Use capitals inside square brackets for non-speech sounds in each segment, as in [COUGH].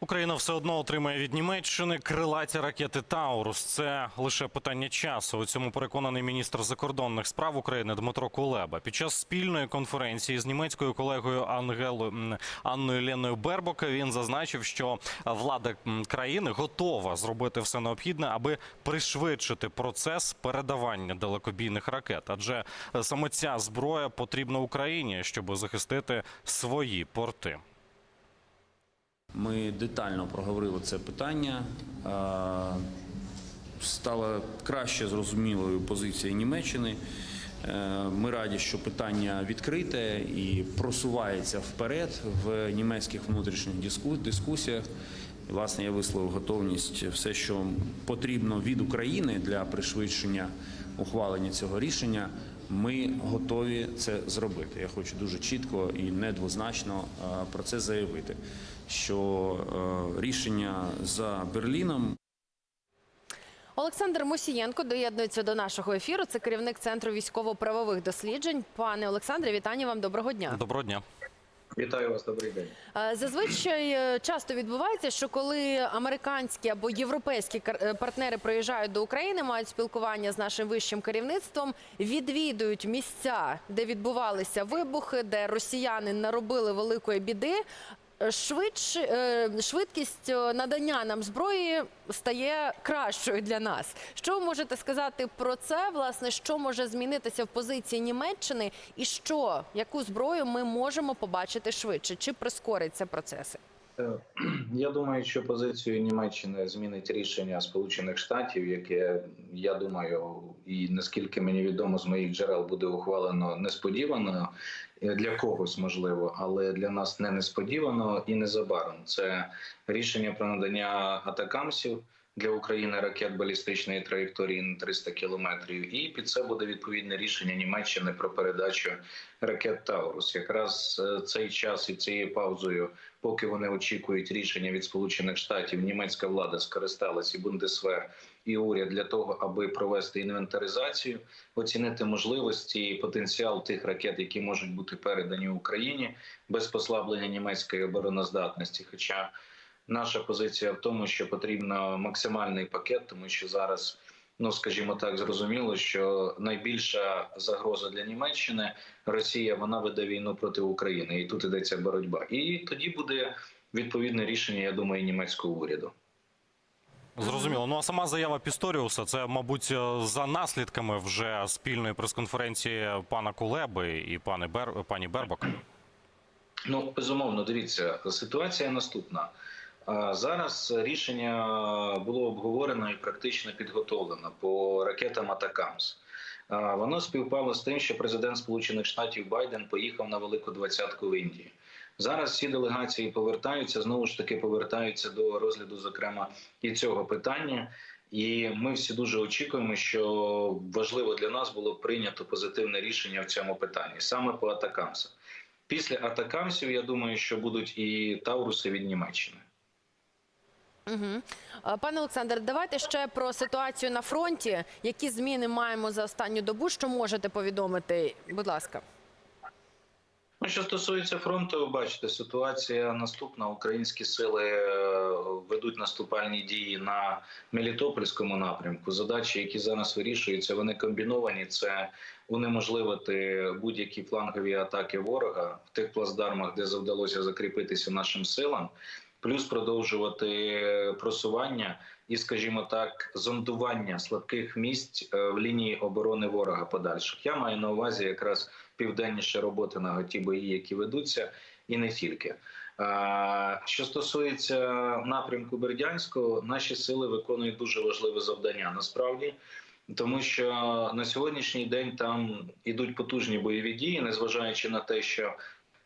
Україна все одно отримає від Німеччини крилаті ракети Таурус. Це лише питання часу. У цьому переконаний міністр закордонних справ України Дмитро Кулеба. Під час спільної конференції з німецькою колегою Ангелою Анною Леною Бербока він зазначив, що влада країни готова зробити все необхідне, аби пришвидшити процес передавання далекобійних ракет. Адже саме ця зброя потрібна Україні, щоб захистити свої порти. Ми детально проговорили це питання. Стала краще зрозумілою позиція Німеччини. Е, Ми раді, що питання відкрите і просувається вперед в німецьких внутрішніх дискусіях. Власне, я висловив готовність все, що потрібно від України для пришвидшення ухвалення цього рішення. Ми готові це зробити. Я хочу дуже чітко і недвозначно е, про це заявити, що е, рішення за Берліном Олександр Мусієнко доєднується до нашого ефіру. Це керівник центру військово-правових досліджень. Пане Олександре, вітання вам. Доброго дня. Доброго дня. Вітаю вас, добрий день. Е, Зазвичай е, часто відбувається, що коли американські або європейські е, партнери приїжджають до України, мають спілкування з нашим вищим керівництвом, відвідують місця, де відбувалися вибухи, де росіяни наробили великої біди. Швидше е, швидкість е, надання нам зброї стає кращою для нас. Що ви можете сказати про це? Власне, що може змінитися в позиції Німеччини, і що яку зброю ми можемо побачити швидше? Чи прискориться процеси? Е, [CLEARS THROAT] Я думаю, що позицію Німеччини змінить рішення Сполучених Штатів, яке я думаю, і наскільки мені відомо з моїх джерел буде ухвалено несподівано для когось можливо, але для нас не несподівано і незабаром. Це рішення про надання атакамсів для України ракет балістичної траєкторії на 300 кілометрів. І під це буде відповідне рішення Німеччини про передачу ракет Таурус. Якраз е, цей час і цією паузою, поки вони очікують рішення від Сполучених Штатів, німецька влада скористалася і Бундесвер і уряд для того, аби провести інвентаризацію, оцінити можливості і потенціал тих ракет, які можуть бути передані Україні без послаблення німецької обороноздатності. Хоча наша позиція в тому, що потрібно максимальний пакет, тому що зараз. Ну, скажімо так, зрозуміло, що найбільша загроза для Німеччини Росія вона веде війну проти України, і тут йдеться боротьба. І тоді буде відповідне рішення, я думаю, німецького уряду. Зрозуміло. Ну а сама заява Пісторіуса це, мабуть, за наслідками вже спільної прес-конференції пана Кулеби і пани Бер... пані Бербок. Ну, безумовно, дивіться, ситуація наступна. Зараз рішення було обговорено і практично підготовлено по ракетам Атакамс. Воно співпало з тим, що президент Сполучених Штатів Байден поїхав на велику двадцятку в Індії. Зараз всі делегації повертаються знову ж таки повертаються до розгляду, зокрема, і цього питання. І ми всі дуже очікуємо, що важливо для нас було прийнято позитивне рішення в цьому питанні саме по атакамсах. Після атакамсів я думаю, що будуть і Тауруси від Німеччини. Угу. Пане Олександр, давайте ще про ситуацію на фронті. Які зміни маємо за останню добу? Що можете повідомити? Будь ласка. Ну, що стосується фронту, бачите, ситуація наступна. Українські сили е, ведуть наступальні дії на Мелітопольському напрямку. Задачі, які зараз вирішуються, вони комбіновані. Це унеможливити будь-які флангові атаки ворога в тих плацдармах, де завдалося закріпитися нашим силам, плюс продовжувати просування і, скажімо так, зондування слабких місць е, в лінії оборони ворога подальших. Я маю на увазі якраз південніше роботи на ті бої, які ведуться, і не тільки. Е, Що стосується напрямку Бердянського, наші сили виконують дуже важливе завдання насправді. Тому що на сьогоднішній день там ідуть потужні бойові дії, незважаючи на те, що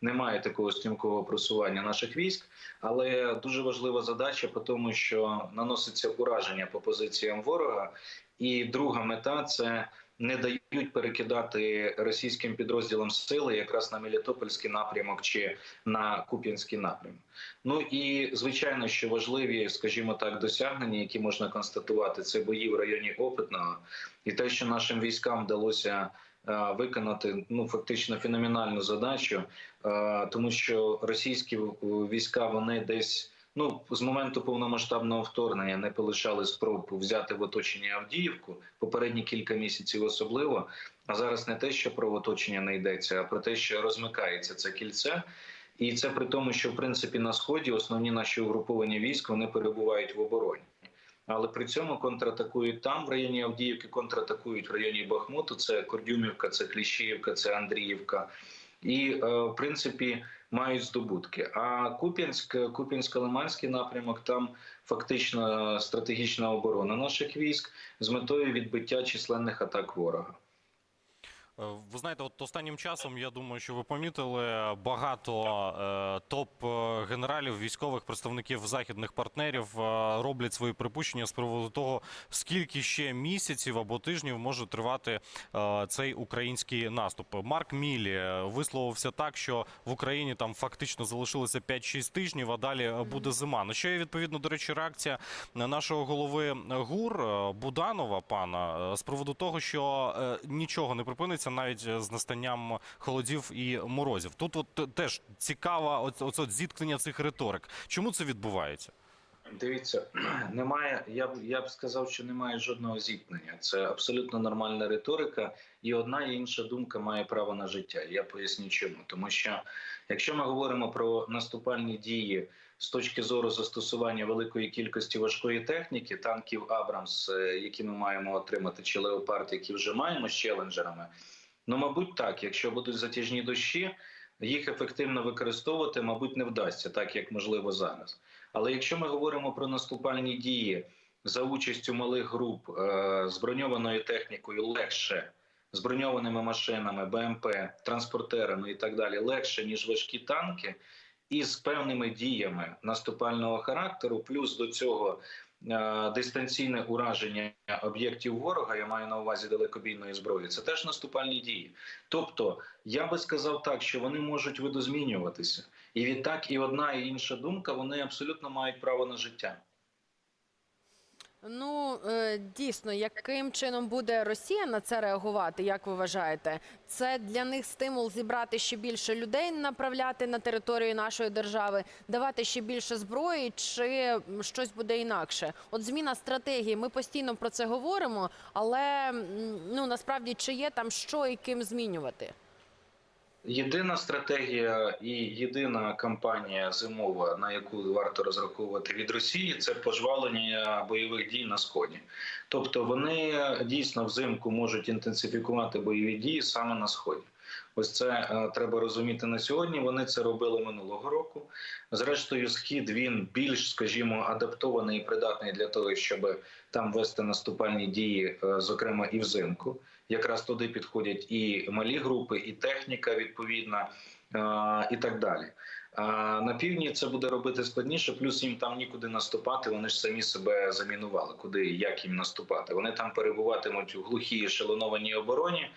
немає такого стрімкого просування наших військ, але дуже важлива задача по тому, що наноситься ураження по позиціям ворога. І друга мета це не дають перекидати російським підрозділам сили якраз на Мелітопольський напрямок чи на Куп'янський напрямок. Ну і звичайно, що важливі, скажімо так, досягнення, які можна констатувати, це бої в районі Опитного, і те, що нашим військам вдалося виконати ну фактично феноменальну задачу, е, тому що російські війська вони десь ну з моменту повномасштабного вторгнення не полишали спроб взяти в оточення Авдіївку, попередні кілька місяців особливо. А зараз не те, що про оточення не йдеться, а про те, що розмикається це кільце. І це при тому, що в принципі на сході основні наші угруповання військ вони перебувають в обороні. Але при цьому контратакують там, в районі Авдіївки, контратакують в районі Бахмуту. Це Кордюмівка, це Кліщіївка, це Андріївка. І е, в принципі мають здобутки. А Куп'янськ, Куп'янсько-Лиманський напрямок там фактично стратегічна оборона наших військ з метою відбиття численних атак ворога. Е, Ви знаєте, от останнім часом я думаю, що ви помітили багато е, топ-генералів, військових представників західних партнерів е, роблять свої припущення з приводу того, скільки ще місяців або тижнів може тривати е, цей український наступ. Марк Мілі е, висловився так, що в Україні там фактично залишилося 5-6 тижнів, а далі е, буде зима. На що є відповідно, до речі, реакція нашого голови ГУР е, Буданова, пана, е, з приводу того, що е, нічого не припиниться навіть е, з настанням холодів і морозів. Тут от теж цікава оце, оце зіткнення цих риторик. Чому це відбувається? Дивіться, [CLEARS THROAT] немає. Я б я б сказав, що немає жодного зіткнення. Це абсолютно нормальна риторика, і одна і інша думка має право на життя. Я поясню чому. Тому що якщо ми говоримо про наступальні дії з точки зору застосування великої кількості важкої техніки, танків Абрамс, е, які ми маємо отримати, чи леопард, які вже маємо з челенджерами, ну мабуть, так, якщо будуть затяжні дощі, їх ефективно використовувати, мабуть, не вдасться, так як можливо зараз. Але якщо ми говоримо про наступальні дії за участю малих груп е, з броньованою технікою легше, з броньованими машинами, БМП, транспортерами і так далі, легше ніж важкі танки, і з певними діями наступального характеру, плюс до цього дистанційне ураження об'єктів ворога, я маю на увазі далекобійної зброї, це теж наступальні дії. Тобто, я би сказав так, що вони можуть видозмінюватися. І відтак і одна, і інша думка вони абсолютно мають право на життя. Ну е, дійсно, яким чином буде Росія на це реагувати? Як ви вважаєте? Це для них стимул зібрати ще більше людей, направляти на територію нашої держави, давати ще більше зброї, чи щось буде інакше? От зміна стратегії. Ми постійно про це говоримо, але ну насправді чи є там що і ким змінювати? Єдина стратегія і єдина кампанія зимова, на яку варто розраховувати від Росії, це пожвалення бойових дій на сході. Тобто вони дійсно взимку можуть інтенсифікувати бойові дії саме на сході. Ось це е, треба розуміти на сьогодні. Вони це робили минулого року. Зрештою, схід він більш, скажімо, адаптований і придатний для того, щоб там вести наступальні дії, е, зокрема і взимку. Якраз туди підходять і малі групи, і техніка відповідна, е, і так далі. А на півдні це буде робити складніше, плюс їм там нікуди наступати. Вони ж самі себе замінували, куди як їм наступати. Вони там перебуватимуть у глухій ешелонованій обороні.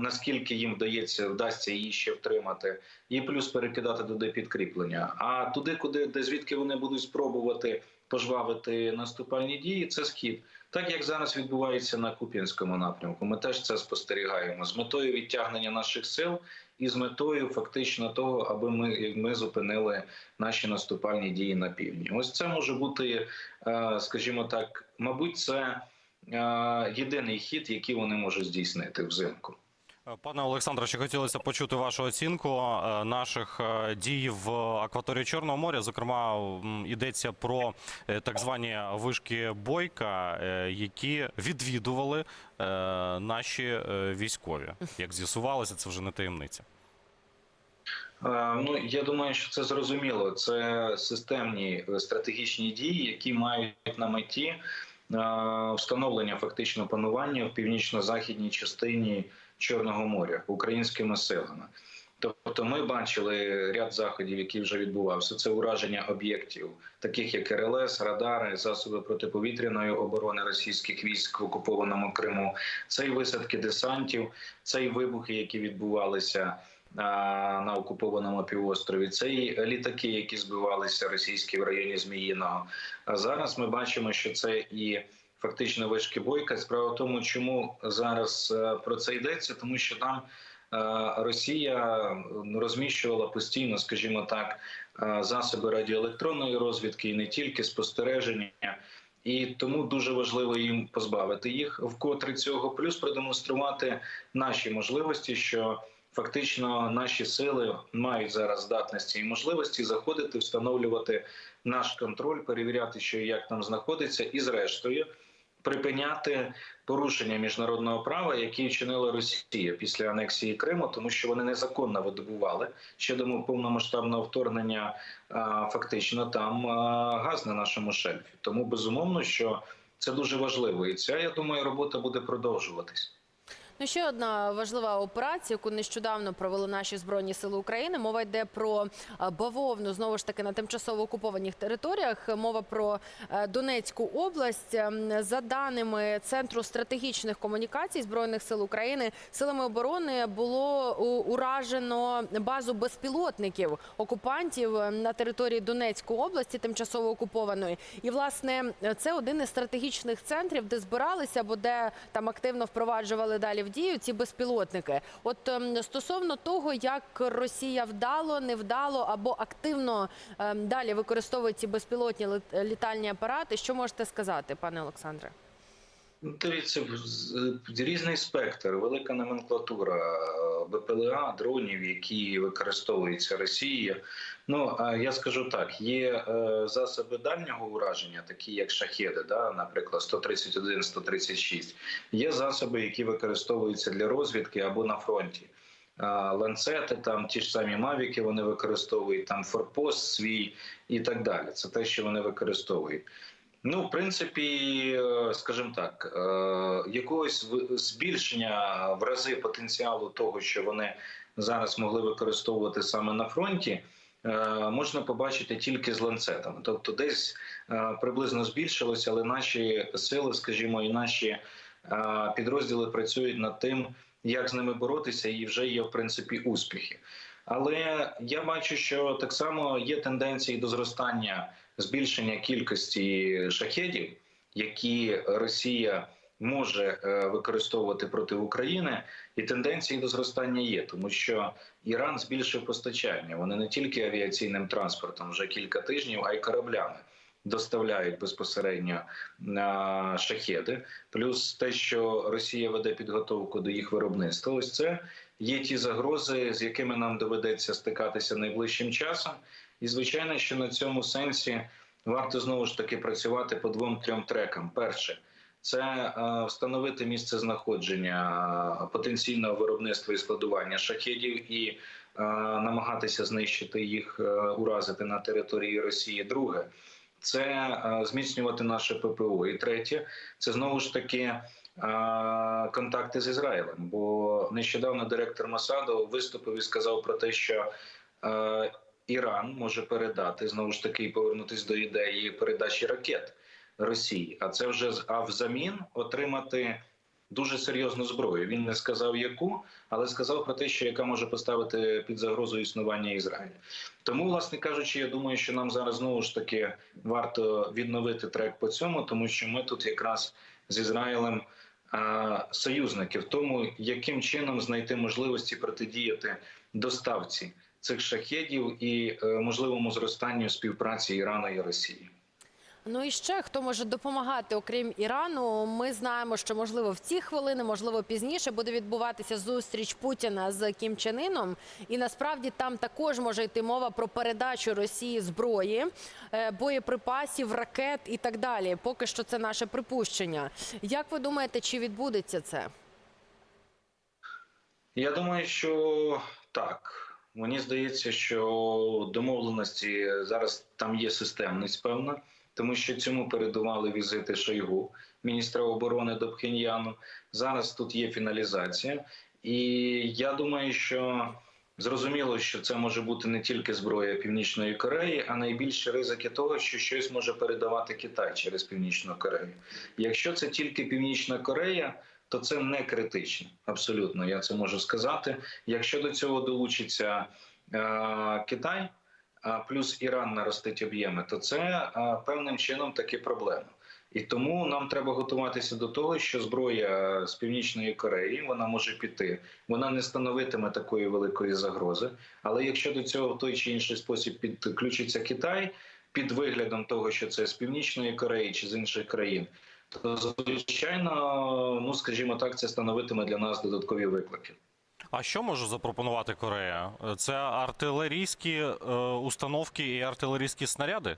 Наскільки їм вдається, вдасться її ще втримати, і плюс перекидати туди підкріплення. А туди, куди де звідки вони будуть спробувати пожвавити наступальні дії, це схід. Так як зараз відбувається на Куп'янському напрямку, ми теж це спостерігаємо з метою відтягнення наших сил і з метою фактично того, аби ми, ми зупинили наші наступальні дії на півдні. Ось це може бути, е, скажімо так, мабуть, це єдиний хід, який вони можуть здійснити взимку. Пане Олександре, ще хотілося почути вашу оцінку наших дій в акваторії Чорного моря. Зокрема, йдеться про е, так звані вишки бойка, е, які відвідували е, наші військові. Як з'ясувалося, це вже не таємниця. Ну я думаю, що це зрозуміло. Це системні стратегічні дії, які мають на меті встановлення фактично панування в північно-західній частині Чорного моря українськими силами. Тобто, ми бачили ряд заходів, які вже відбувався. Це ураження об'єктів, таких як РЛС, радари, засоби протиповітряної оборони російських військ в окупованому Криму. Це і висадки десантів, це і вибухи, які відбувалися на окупованому півострові. Це і літаки, які збивалися російські в районі Зміїного. А зараз ми бачимо, що це і фактично вишки бойка. Справа в тому, чому зараз е, про це йдеться, тому що там. е, Росія розміщувала постійно, скажімо так, е, засоби радіоелектронної розвідки і не тільки спостереження. І тому дуже важливо їм позбавити їх вкотре цього, плюс продемонструвати наші можливості, що фактично наші сили мають зараз здатності і можливості заходити, встановлювати наш контроль, перевіряти, що і як там знаходиться, і зрештою припиняти порушення міжнародного права, які вчинила Росія після анексії Криму, тому що вони незаконно видобували ще до повномасштабного вторгнення. Фактично там газ на нашому шельфі. Тому безумовно, що це дуже важливо, і ця я думаю, робота буде продовжуватись. Ну, ще одна важлива операція, яку нещодавно провели наші збройні сили України. Мова йде про е, бавовну знову ж таки на тимчасово окупованих територіях. Мова про е, Донецьку область. Ем, За даними центру стратегічних комунікацій збройних сил України, силами оборони було уражено базу безпілотників окупантів е, на території Донецької області, тимчасово окупованої. І власне це один із стратегічних центрів, де збиралися або де там активно впроваджували далі в дію ці безпілотники. От ем, стосовно того, як Росія вдало, невдало або активно ем, далі використовує ці безпілотні літальні апарати, що можете сказати, пане Олександре? Ну, Дивіться, з- різний спектр, велика номенклатура е, БПЛА, дронів, які використовуються Росією. Ну я скажу так: є е, засоби дальнього ураження, такі як шахеди, да, наприклад, 131, 136. Є засоби, які використовуються для розвідки або на фронті. Ланцети, там ті ж самі мавіки вони використовують, там форпост свій і так далі. Це те, що вони використовують. Ну, в принципі, е, скажімо так, е, якогось збільшення в рази потенціалу того, що вони зараз могли використовувати саме на фронті, е, можна побачити тільки з ланцетами. Тобто, десь е, приблизно збільшилося, але наші сили, скажімо, і наші е, підрозділи працюють над тим, як з ними боротися, і вже є в принципі успіхи. Але я бачу, що так само є тенденції до зростання збільшення кількості шахедів, які Росія може е, використовувати проти України, і тенденції до зростання є, тому що Іран збільшив постачання. Вони не тільки авіаційним транспортом вже кілька тижнів, а й кораблями. Доставляють безпосередньо на шахеди, плюс те, що Росія веде підготовку до їх виробництва. Ось це є ті загрози, з якими нам доведеться стикатися найближчим часом. І звичайно, що на цьому сенсі варто знову ж таки працювати по двом-трьом трекам. Перше це е, встановити місце знаходження е, потенційного виробництва і складування шахедів і е, намагатися знищити їх, уразити на території Росії. Друге це зміцнювати наше ППО. І третє це знову ж таки контакти з Ізраїлем. Бо нещодавно директор Масаду виступив і сказав про те, що Іран може передати знову ж таки і повернутися до ідеї передачі ракет Росії. А це вже а взамін отримати дуже серйозну зброю. Він не сказав яку, але сказав про те, що яка може поставити під загрозу існування Ізраїля. Тому, власне кажучи, я думаю, що нам зараз знову ж таки варто відновити трек по цьому, тому що ми тут якраз з Ізраїлем союзники в тому, яким чином знайти можливості протидіяти доставці цих шахедів і е, можливому зростанню співпраці Ірану і Росії. Ну і ще хто може допомагати, окрім Ірану? Ми знаємо, що можливо в ці хвилини, можливо, пізніше буде відбуватися зустріч Путіна з Кім Чен Іном. І насправді там також може йти мова про передачу Росії зброї, е, боєприпасів, ракет і так далі. Поки що це наше припущення. Як ви думаєте, чи відбудеться це? Я думаю, що так. Мені здається, що домовленості зараз там є системність певна, тому що цьому передували візити Шойгу, міністра оборони до Пхеньяну. Зараз тут є фіналізація, і я думаю, що зрозуміло, що це може бути не тільки зброя Північної Кореї, а найбільші ризики того, що щось може передавати Китай через Північну Корею. Якщо це тільки Північна Корея, то це не критично. Абсолютно, я це можу сказати. Якщо до цього долучиться е, Китай, плюс Іран наростить об'єми, то це е, певним чином таки проблема. І тому нам треба готуватися до того, що зброя з північної Кореї вона може піти. Вона не становитиме такої великої загрози. Але якщо до цього в той чи інший спосіб підключиться Китай під виглядом того, що це з північної Кореї чи з інших країн, то звичайно, ну скажімо так, це становитиме для нас додаткові виклики. А що може запропонувати Корея? Це артилерійські е, установки і артилерійські снаряди?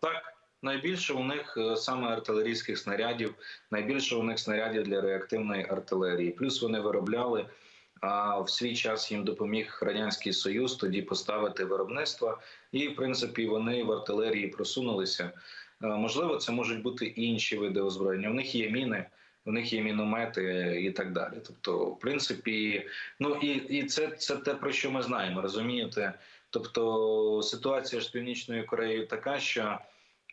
Так, найбільше у них е, саме артилерійських снарядів, найбільше у них снарядів для реактивної артилерії. Плюс вони виробляли. А в свій час їм допоміг радянський союз тоді поставити виробництво, і в принципі вони в артилерії просунулися. Е, Можливо, це можуть бути інші види озброєння. У них є міни, у них є міномети і так далі. Тобто, в принципі, ну і, і це, це те про що ми знаємо, розумієте? Тобто ситуація ж з північною Кореєю така, що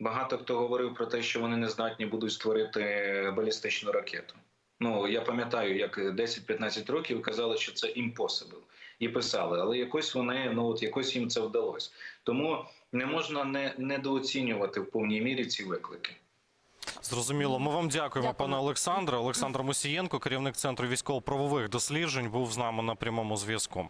багато хто говорив про те, що вони не здатні будуть створити балістичну ракету. Ну я пам'ятаю, як 10-15 років казали, що це impossible. і писали, але якось вони ну от якось їм це вдалося. Тому не можна не недооцінювати в повній мірі ці виклики. Зрозуміло. Ми вам дякуємо, Дякую. пане Олександре. Олександр Мусієнко, керівник центру військово-правових досліджень, був з нами на прямому зв'язку.